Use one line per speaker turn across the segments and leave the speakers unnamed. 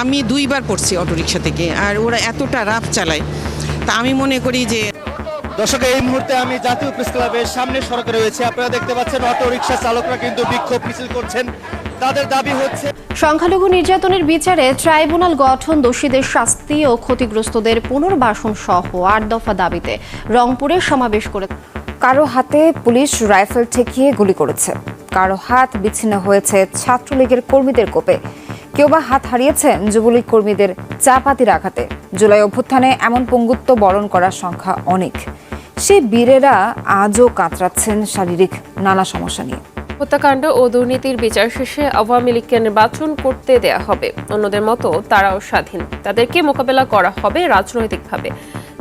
আমি দুইবার পড়ছি অটোরিকশা থেকে আর ওরা এতটা রাফ চালায়। তা আমি মনে করি যে
দর্শক এই মুহূর্তে আমি জাতীয় প্রেস ক্লাবের সামনে সড়কে রয়েছে। আপনারা দেখতে পাচ্ছেন অটো রিক্সা চালকরা কিন্তু বিক্ষোভ মিছিল করছেন। তাদের দাবি হচ্ছে
সংখ্যালঘু নির্যাতনের বিচারে ট্রাইব্যুনাল গঠন দোষীদের শাস্তি ও ক্ষতিগ্রস্তদের পুনর্বাসন সহ আট দফা দাবিতে রংপুরে সমাবেশ করে
কারও হাতে পুলিশ রাইফেল ঠেকিয়ে গুলি করেছে। কারও হাত বিচ্ছিন্ন হয়েছে ছাত্রলীগের কর্মীদের কোপে। কেউ বা হাত হারিয়েছেন যুবলীগ কর্মীদের চাপাতির আঘাতে। জুলাই অভ্যুত্থানে এমন পঙ্গুত্ব বরণ করার সংখ্যা অনেক। সেই বীরেরা আজও কাতরাচ্ছেন শারীরিক নানা সমস্যা নিয়ে।
হত্যাকাণ্ড ও দুর্নীতির বিচার শেষে আওয়ামী লীগকে নির্বাচন করতে দেয়া হবে। অন্যদের মতো তারাও স্বাধীন। তাদেরকে মোকাবেলা করা হবে রাজনৈতিকভাবে।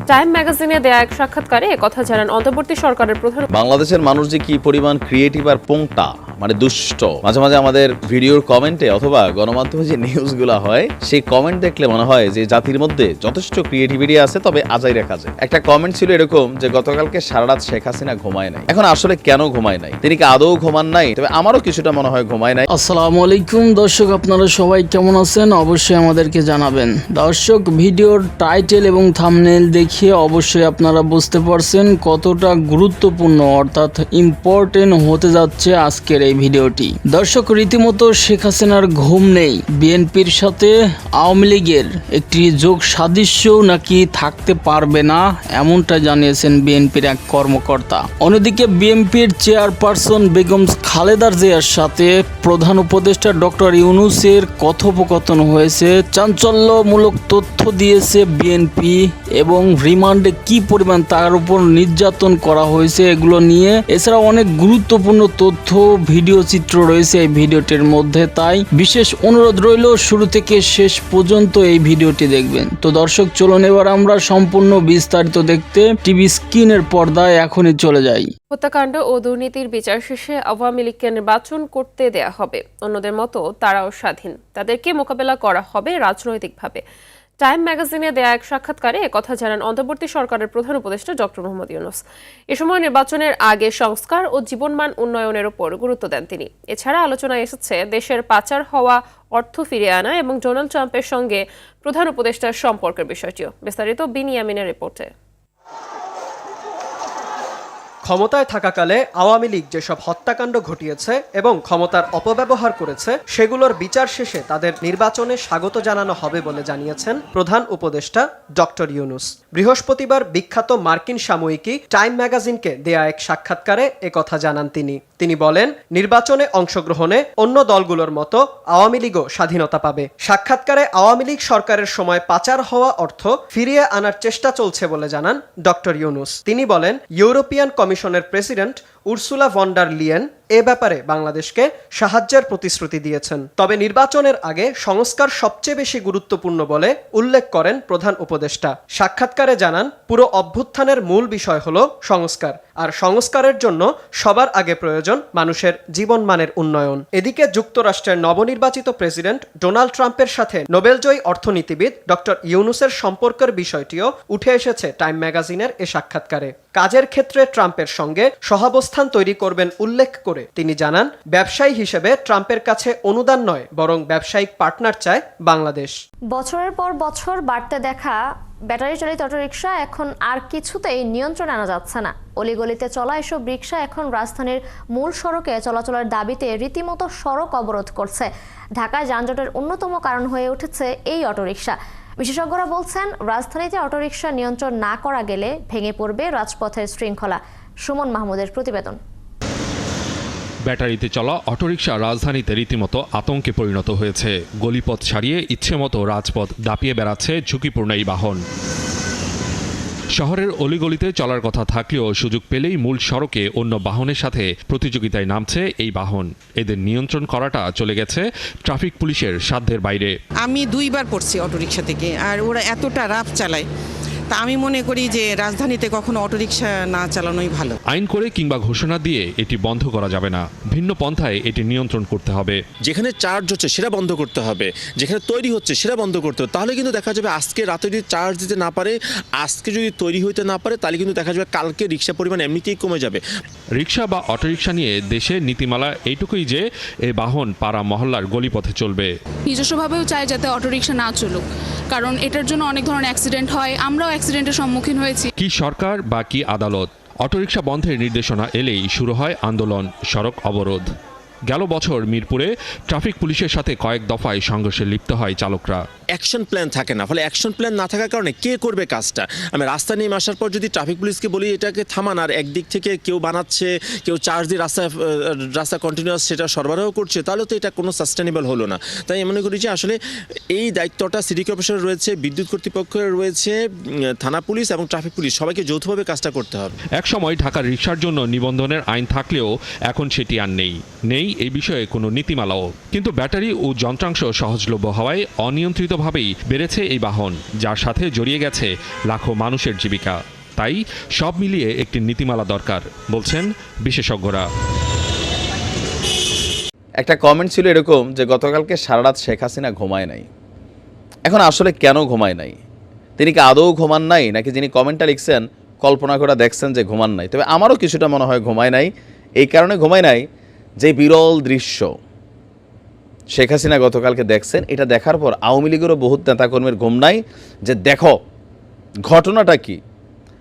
টাইম ম্যাগাজিনে দেয়া এক সাক্ষাৎকারে একথা জানান অন্তর্বর্তী সরকারের প্রধান
বাংলাদেশের মানুষ যে কি পরিমাণ ক্রিয়েটিভ আর পোংটা মানে দুষ্ট। মাঝে মাঝে আমাদের ভিডিওর কমেন্টে অথবা গণমাধ্যমে যে নিউজগুলো হয়, সেই কমেন্ট দেখলে মনে হয় যে জাতির মধ্যে যথেষ্ট ক্রিয়েটিভিটি আছে, তবে আজাই রেখা যায়। একটা কমেন্ট ছিল এরকম যে, গতকালকে সারা রাত শেখ হাসিনা ঘুমায় নাই। এখন আসলে কেন ঘুমায় নাই? তিনি কি আদৌ ঘুমান নাই? তবে আমারও কিছুটা মনে হয় ঘুমায় নাই।
আসসালামু আলাইকুম। দর্শক, আপনারা সবাই কেমন আছেন? অবশ্যই আমাদেরকে জানাবেন। দর্শক, ভিডিওর টাইটেল এবং থামনেল দেখিয়ে অবশ্যই আপনারা বুঝতে পারছেন কতটা গুরুত্বপূর্ণ, অর্থাৎ ইম্পর্টেন্ট হতে যাচ্ছে আজকের এই ভিডিওটি। দর্শক, রীতিমতো শেখ হাসিনার ঘুম নেই। বিএনপির সাথে আওয়ামী লীগের একটি যোগ সাদৃশ্যও নাকি থাকতে পারবে না, এমনটা জানিয়েছেন বিএনপির এক কর্মকর্তা। অন্যদিকে বিএনপির চেয়ারপারসন বেগম খালেদার জিয়ার সাথে প্রধান উপদেষ্টা ডক্টর ইউনুসের কথোপকথন হয়েছে। চাঞ্চল্যমূলক তথ্য দিয়েছে বিএনপি এবং রিমান্ডে কি পরিমাণ তার উপর নির্যাতন করা হয়েছে, এগুলো নিয়ে এছাড়া অনেক গুরুত্বপূর্ণ তথ্য, ভিডিও চিত্র রয়েছে এই ভিডিওটির মধ্যে, তাই বিশেষ অনুরোধ রইল শুরু থেকে শেষ পর্যন্ত এই ভিডিওটি দেখবেন। তো দর্শক, চলুন এবার আমরা সম্পূর্ণ বিস্তারিত দেখতে টিভি স্ক্রিনের পর্দায় এখনই চলে যাই।
হত্যাকাণ্ড ও দুর্নীতির বিচার শেষে আওয়ামী লীগকে নির্বাচন করতে দেয়া হবে। অন্যদের মতো তারাও স্বাধীন। তাদেরকে মোকাবেলা করা হবে রাজনৈতিকভাবে। টাইম ম্যাগাজিনে দেয়া এক সাক্ষাৎকারে কথা জানান অন্তর্বর্তী সরকারের প্রধান উপদেষ্টা ডক্টর মোহাম্মদ ইউনুস। এ সময় নির্বাচনের আগে সংস্কার ও জীবনমান উন্নয়নের উপর গুরুত্ব দেন তিনি। এছাড়া আলোচনায় এসেছে, দেশের পাচার হওয়া, অর্থ ফিরিয়ে আনা এবং ডোনাল্ড ট্রাম্পের সঙ্গে প্রধান উপদেষ্টার সম্পর্কের বিষয়টিও। বিস্তারিত বিনিয়ামিনের রিপোর্টে।
ক্ষমতায় থাকাকালে আওয়ামী লীগ যেসব হত্যাকাণ্ড ঘটিয়েছে এবং ক্ষমতার অপব্যবহার করেছে, সেগুলোর বিচার শেষে তাদের নির্বাচনে স্বাগত জানানো হবে বলে জানিয়েছেন প্রধান উপদেষ্টা ডক্টর ইউনুস। বৃহস্পতিবার বিখ্যাত মার্কিন সাময়িকী টাইম ম্যাগাজিনকে দেয়া এক সাক্ষাৎকারে একথা জানান তিনি। তিনি বলেন, নির্বাচনে অংশগ্রহণে অন্য দলগুলোর মতো আওয়ামী লীগও স্বাধীনতা পাবে। সাক্ষাৎকারে আওয়ামী লীগ সরকারের সময় পাচার হওয়া অর্থ ফিরিয়ে আনার চেষ্টা চলছে বলে জানান ডক্টর ইউনুস। তিনি বলেন, ইউরোপিয়ান কমিশনের president Ursula von der Leyen এ ব্যাপারে বাংলাদেশকে সাহায্যের প্রতিশ্রুতি দিয়েছেন। তবে নির্বাচনের আগে সংস্কার সবচেয়ে বেশি গুরুত্বপূর্ণ বলে উল্লেখ করেন প্রধান উপদেষ্টা। সাক্ষাৎকারে জানান, পুরো অভ্যুত্থানের মূল বিষয় হল সংস্কার, আর সংস্কারের জন্য সবার আগে প্রয়োজন মানুষের জীবনমানের উন্নয়ন। এদিকে যুক্তরাষ্ট্রের নবনির্বাচিত প্রেসিডেন্ট ডোনাল্ড ট্রাম্পের সাথে নোবেলজয়ী অর্থনীতিবিদ ডক্টর ইউনুসের সম্পর্কের বিষয়টিও উঠে এসেছে টাইম ম্যাগাজিনের এ সাক্ষাৎকারে। কাজের ক্ষেত্রে ট্রাম্পের সঙ্গে সহাবস্থান তৈরি করবেন উল্লেখ করে। তিনি জানান, ব্যবসায়ী হিসেবে ট্রাম্পের কাছে অনুদান নয়, বরং ব্যবসায়িক পার্টনার চায় বাংলাদেশ।
বছরের পর বছর বাড়তে দেখা ব্যাটারি চালিত অটোরিকশা, এখন আর কিছুতেই নিয়ন্ত্রণ আনা যাচ্ছে না। অলিগলিতে চলা এসব রিক্সা এখন রাজধানীর মূল সড়কে চলাচলের দাবিতে রীতিমতো সড়ক অবরোধ করছে। ঢাকায় যানজটের অন্যতম কারণ হয়ে উঠেছে এই অটোরিকশা। বিশেষজ্ঞরা বলছেন, রাজধানীতে অটোরিকশা নিয়ন্ত্রণ না করা গেলে ভেঙে পড়বে রাজপথের শৃঙ্খলা। সুমন মাহমুদের প্রতিবেদন।
ব্যাটারিতে চলা অটোরিকশা রাজধানীতে রীতিমতো আতঙ্কে পরিণত হয়েছে। গলিপথ ছাড়িয়ে ইচ্ছেমতো রাজপথ দাপিয়ে বেড়াচ্ছে ঝুঁকিপূর্ণ এই বাহন। শহরের অলিগলিতে চলার কথা থাকলেও সুযোগ পেলেই মূল সড়কে অন্য বাহনের সাথে প্রতিযোগিতায় নামছে এই বাহন। এদের নিয়ন্ত্রণ করাটা চলে গেছে ট্রাফিক পুলিশের সাধ্যের বাইরে।
আমি দুইবার পড়ছি অটোরিকশা থেকে আর ওরা এতটা রাফ চালায়। তা আমি মনে করি যে রাজধানীতে কখনো অটোরিকশা না চালানোই ভালো।
আইন করে কিংবা ঘোষণা দিয়ে এটি বন্ধ করা যাবে না। ভিন্ন পন্থায় এটি নিয়ন্ত্রণ করতে হবে।
যেখানে চার্জ হচ্ছে সেটা বন্ধ করতে হবে। যেখানে তৈরি হচ্ছে সেটা বন্ধ করতে হবে। তাহলে কিন্তু দেখা যাবে আজকে রাতে যদি চার্জ দিতে না পারে আজকে যদি তৈরি হইতে না পারে তাহলে কিন্তু দেখা যাবে কালকে রিক্সা পরিমাণ এমনিতেই কমে যাবে।
রিক্সা বা অটোরিকশা নিয়ে দেশের নীতিমালা এইটুকুই যে এই বাহন পাড়া মহল্লার গলিপথে চলবে।
নিজস্বভাবেও চাই যাতে অটোরিকশা না চলুক। কারণ এটার জন্য অনেক ধরনের অ্যাক্সিডেন্ট হয়। আমরাও অ্যাক্সিডেন্টের সম্মুখীন হয়েছি।
কি সরকার বা কি আদালত? অটোরিকশা বন্ধের নির্দেশনা এলেই শুরু হয় আন্দোলন, সড়ক অবরোধ। গেল বছর মিরপুরে ট্রাফিক পুলিশের সাথে কয়েক দফায় সংঘর্ষে লিপ্ত হয় চালকরা।
অ্যাকশন প্ল্যান থাকে না ফলে অ্যাকশন প্ল্যান না থাকার কারণে কে করবে কাজটা? আমি রাস্তা নিয়ে আসার পর যদি ট্রাফিক পুলিশকে বলি এটাকে থামান আর একদিক থেকে কেউ বানাচ্ছে কেউ চার্জ দিয়ে রাস্তা রাস্তা কন্টিনিউয়াস সেটা সরবরাহ করছে তাহলে তো এটা কোনো সাস্টেনেবল হলো না। তাই আমি মনে করি যে আসলে এই দায়িত্বটা সিটি কর্পোরেশনের রয়েছে বিদ্যুৎ কর্তৃপক্ষের রয়েছে থানা পুলিশ এবং ট্রাফিক পুলিশ সবাইকে যৌথভাবে কাজটা করতে হবে।
একসময় ঢাকার রিক্সার জন্য নিবন্ধনের আইন থাকলেও এখন সেটি আর নেই। নেই এই বিষয়ে কোনো নীতিমালাও। কিন্তু ব্যাটারি ও যন্ত্রাংশ সহজলভ্য হওয়ায় অনিয়ন্ত্রিতভাবেই বেড়েছে এই বাহন, যার সাথে জড়িয়ে গেছে লাখো মানুষের জীবিকা। তাই সব মিলিয়ে একটি নীতিমালা দরকার, বলছেন বিশেষজ্ঞরা।
একটা কমেন্ট ছিল এরকম যে, গতকালকে সারা রাত শেখ হাসিনা ঘুমায় নাই। এখন আসলে কেন ঘুমায় নাই? তিনি কি আদৌ ঘুমান নাই? নাকি যিনি কমেন্টটা লিখছেন, কল্পনা করে দেখছেন যে ঘুমান নাই? তবে আমারও কিছুটা মনে হয় ঘুমায় নাই। এই কারণে ঘুমায় নাই। যে বিরল দৃশ্য শেখ হাসিনা গতকালকে দেখছেন, এটা দেখার পর আওয়ামী লীগেরও বহুত নেতাকর্মীর ঘুম নাই যে দেখো, ঘটনাটা কি?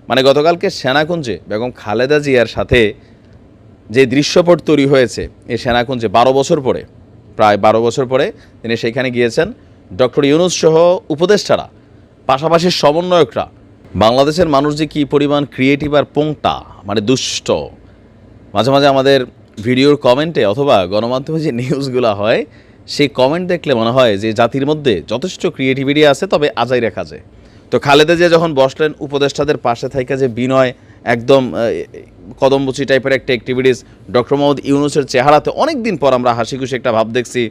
মানে গতকালকে সেনাকুঞ্জে বেগম খালেদা জিয়ার সাথে যে দৃশ্যপট তৈরি হয়েছে, এই সেনাকুঞ্জে বারো বছর পরে, প্রায় বারো বছর পরে তিনি সেখানে গিয়েছেন। ডক্টর ইউনুস সহ উপদেষ্টারা, পাশাপাশি সমন্বয়করা, বাংলাদেশের মানুষ যে কী পরিমাণ ক্রিয়েটিভ আর পোংটা মানে দুষ্ট। মাঝে মাঝে আমাদের ভিডিওর কমেন্টে অথবা গণমাধ্যমে যে নিউজগুলো হয়, সেই কমেন্ট দেখলে মনে হয় যে জাতির মধ্যে যথেষ্ট ক্রিয়েটিভিটি আছে, তবে আজাই রেখা যায়। তো খালেদা জিয়া যখন বসলেন, উপদেষ্টাদের পাশে থাইকা যে বিনয়, একদম কদমবুচি টাইপের একটা অ্যাক্টিভিটিস ডক্টর মোহাম্মদ ইউনুসের চেহারাতে অনেক দিন পর আমরা হাসি খুশি একটা ভাব দেখছি,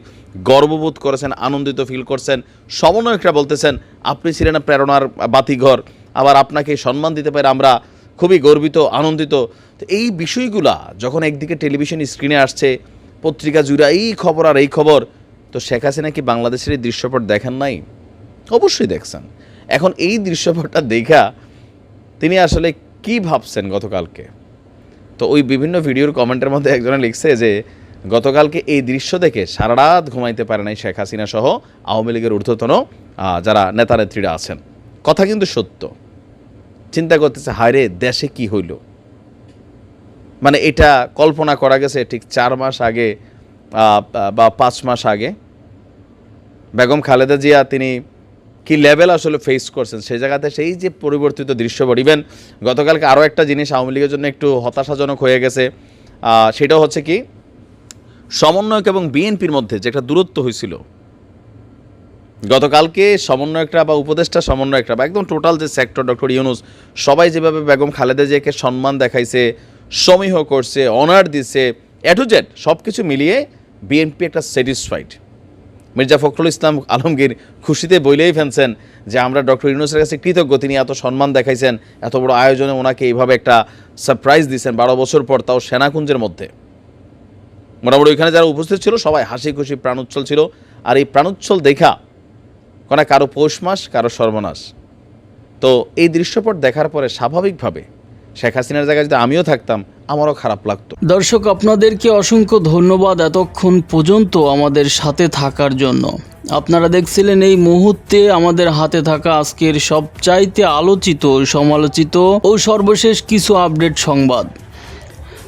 গর্ববোধ করেছেন, আনন্দিত ফিল করছেন, সমন্বয়করা বলতেছেন, আপনি ছিলেন প্রেরণার বাতিঘর, আবার আপনাকে সম্মান দিতে পারে আমরা খুবই গর্বিত, আনন্দিত। তো এই বিষয়গুলা যখন একদিকে টেলিভিশন স্ক্রিনে আসছে, পত্রিকা জুড়ে এই খবর আর এই খবর, তো শেখ হাসিনা কি বাংলাদেশের এই দৃশ্যপট দেখেন নাই? অবশ্যই দেখছেন। এখন এই দৃশ্যপটটা দেখা তিনি আসলে কি ভাবছেন গতকালকে? তো ওই বিভিন্ন ভিডিওর কমেন্টের মধ্যে একজনে লিখছে যে, গতকালকে এই দৃশ্য দেখে সারা রাত ঘুমাইতে পারে নাই শেখ হাসিনা সহ আওয়ামী লীগের ঊর্ধ্বতন যারা নেতা নেত্রীরা আছেন। কথা কিন্তু সত্য। চিন্তা করতেছে হায় রে দেশে কি হইল? মানে এটা কল্পনা করা গেছে ঠিক চার মাস আগে বা পাঁচ মাস আগে। বেগম খালেদা জিয়া তিনি কি লেভেল আসলে ফেস করছেন? সেই জায়গাতে সেই যে পরিবর্তিত দৃশ্যপট ইভেন গতকালকে আরও একটা জিনিস আওয়ামী লীগের জন্য একটু হতাশাজনক হয়ে গেছে। সেটা হচ্ছে কি, সমন্বয়ক এবং বিএনপির মধ্যে যে একটা দূরত্ব হয়েছিল গতকালকে সমন্বয়করা বা উপদেষ্টা সমন্বয়করা বা একদম টোটাল যে সেক্টর ডক্টর ইউনুস, সবাই যেভাবে বেগম খালেদা জিয়াকে সম্মান দেখাইছে, সমীহ করছে অনার দিছে এ টু সব কিছু মিলিয়ে বিএনপি একটা স্যাটিসফাইড মির্জা ফখরুল ইসলাম আলমগীর খুশিতে বইলেই ফেলছেন যে আমরা ডক্টর ইউনুসের কাছে কৃতজ্ঞ, তিনি এত সম্মান দেখাইছেন, এত বড় আয়োজনে ওনাকে এইভাবে একটা সারপ্রাইজ দিয়েছেন বারো বছর পর তাও সেনাকুঞ্জের মধ্যে। মোটামুটি ওইখানে যারা উপস্থিত ছিল, সবাই হাসি খুশি প্রাণোচ্ছল ছিল। আর এই প্রাণোচ্ছল দেখা কোনো কারও পৌষ মাস, কারও সর্বনাশ। তো এই দৃশ্যপট দেখার পরে স্বাভাবিকভাবে শেখ হাসিনার জায়গায় যদি আমিও থাকতাম, আমারও খারাপ লাগতো।
দর্শক, আপনাদেরকে অসংখ্য ধন্যবাদ এতক্ষণ পর্যন্ত আমাদের সাথে থাকার জন্য। আপনারা দেখছিলেন এই মুহূর্তে আমাদের হাতে থাকা আজকের সবচাইতে আলোচিত, সমালোচিত ও সর্বশেষ কিছু আপডেট সংবাদ।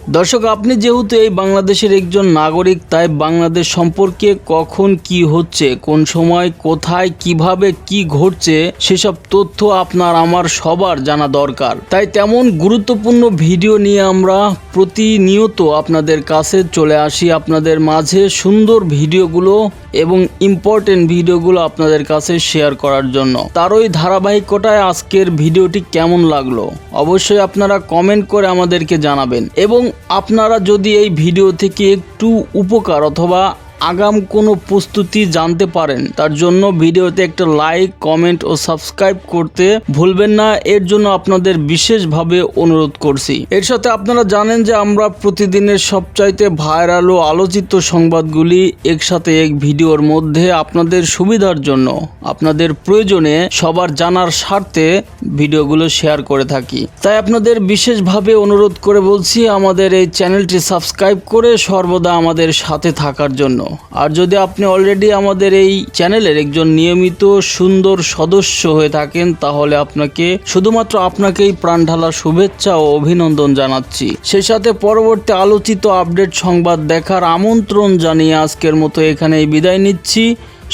দর্শক, আপনি যেহেতু এই বাংলাদেশের একজন নাগরিক, তাই বাংলাদেশ সম্পর্কে কখন কি হচ্ছে, কোন সময়, কোথায়, কীভাবে, কি ঘটছে, সেসব তথ্য আপনার, আমার সবার জানা দরকার। তাই তেমন গুরুত্বপূর্ণ ভিডিও নিয়ে আমরা প্রতিনিয়ত আপনাদের কাছে চলে আসি। আপনাদের মাঝে সুন্দর ভিডিওগুলো এবং ইম্পর্টেন্ট ভিডিওগুলো আপনাদের কাছে শেয়ার করার জন্য। তার তারই ধারাবাহিকতায় আজকের ভিডিওটি কেমন লাগল, অবশ্যই আপনারা কমেন্ট করে আমাদেরকে জানাবেন। এবং আপনারা যদি এই ভিডিও থেকে একটু উপকার অথবা আগাম কোনো প্রস্তুতি জানতে পারেন। তার জন্য ভিডিওতে একটা লাইক, কমেন্ট ও সাবস্ক্রাইব করতে ভুলবেন না। এর জন্য আপনাদের বিশেষভাবে অনুরোধ করছি। এর সাথে আপনারা জানেন যে আমরা প্রতিদিনের সবচাইতে ভাইরাল ও আলোচিত সংবাদগুলি একসাথে এক ভিডিওর মধ্যে আপনাদের সুবিধার জন্য, আপনাদের প্রয়োজনে সবার জানার স্বার্থে ভিডিওগুলো শেয়ার করে থাকি। তাই আপনাদের বিশেষভাবে অনুরোধ করে বলছি, আমাদের এই চ্যানেলটি সাবস্ক্রাইব করে সর্বদা আমাদের সাথে থাকার জন্য। আর যদি আপনি অলরেডি আমাদের এই চ্যানেলের একজন নিয়মিত সুন্দর সদস্য হয়ে থাকেন, তাহলে আপনাকে শুধুমাত্র আপনাকেই প্রাণ ঢালা শুভেচ্ছা ও অভিনন্দন জানাচ্ছি। সেই সাথে পরবর্তী আলোচিত আপডেট সংবাদ দেখার আমন্ত্রণ জানিয়ে আজকের মতো এখানেই বিদায় নিচ্ছি।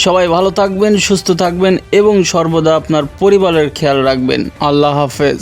সবাই ভালো থাকবেন, সুস্থ থাকবেন এবং সর্বদা আপনার পরিবারের খেয়াল রাখবেন। আল্লাহ হাফেজ।